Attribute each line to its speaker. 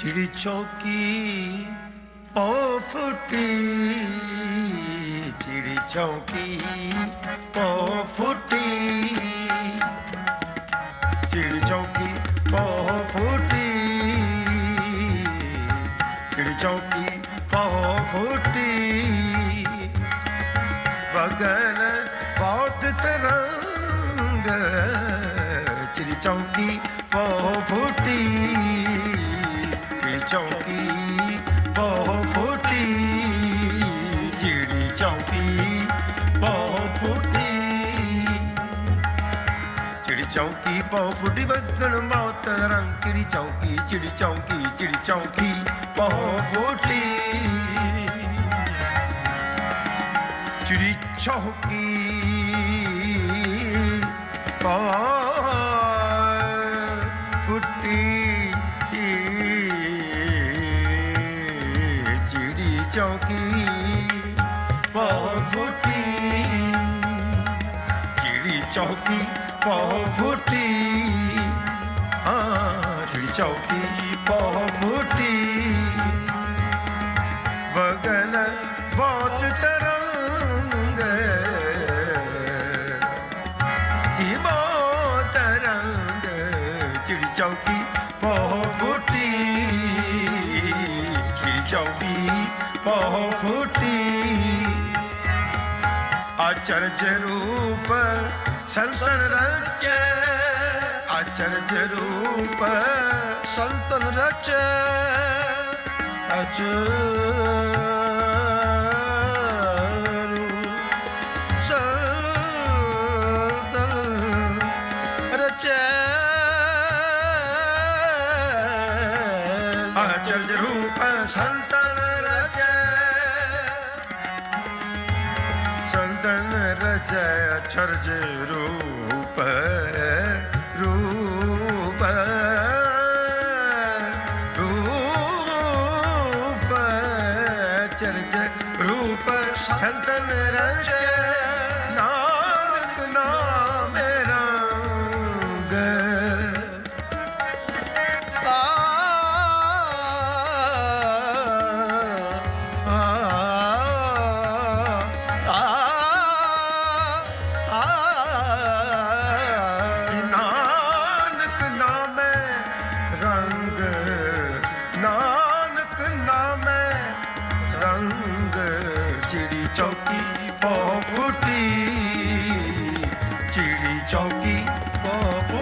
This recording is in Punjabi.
Speaker 1: ਚਿੜੀ ਚੌਕੀ ਪੋ ਫੁੱਟੀ ਚਿੜੀ ਚੌਕੀ ਪੋ ਫੁੱਟੀ। ਚਿੜੀ ਚੌਕੀ ਪੋ ਫੁੱਟੀ ਚਿੜੀ ਚੌਕੀ ਪੋ ਫੁੱਟੀ। ਬਗਨ ਬਹੁਤ ਤਰੰਗ ਚਿੜੀ ਚੌਕੀ ਪੋ ਫੁੱਟੀ। ਚੌਂਕੀ ਪੋ ਫੁੱਟੀ ਵਗਣ ਬਹੁਤ ਰੰਗ ਚਿੜੀ ਚੌਂਕੀ? ਚਿੜੀ ਚੌਂਕੀ ਚਿੜੀ ਚੌਂਕੀ ਪੋ ਫੁੱਟੀ ਚਿੜੀ ਚੌਂਕੀ ਪੋ ਚਿੜੀ ਚੌਕੀ ਪੋ ਫੁੱਟੀ ਚਿੜੀ ਚੌਕੀ ਪੋ ਚੌਕੀ ਬਹੁ ਫੁੱਟੀ ਵਗਨ ਬਹੁਤ ਤਰੰਗ ਜੀ ਬਹੁਤ ਤਰੰਗ ਚਿੜੀ ਚੌਕੀ ਬਹੁ ਫੁੱਟੀ ਚਿੜੀ ਚੌਕੀ ਪੋ ਫੁੱਟੀ ਆਚਰਜ ਰੂਪ ਸੰਤਨ ਰਚੈ। ਆਚਰਜ ਰੂਪ
Speaker 2: ਸੰਤਨ ਰਚੈ ਅਚਰੂ ਸੰਤਨ ਰਚੈ
Speaker 1: ਰੂਪ ਸੰਤਨ ਰਚੈ ਸੰਤਨ ਰਚੈ ਅਚਰਜ ਰੂਪ ਰੂਪ ਅਚਰਜ ਰੂਪ ਸੰਤਨ ਰਚੈ চৌকি পকুটি চিড়ি চৌকি পকুটি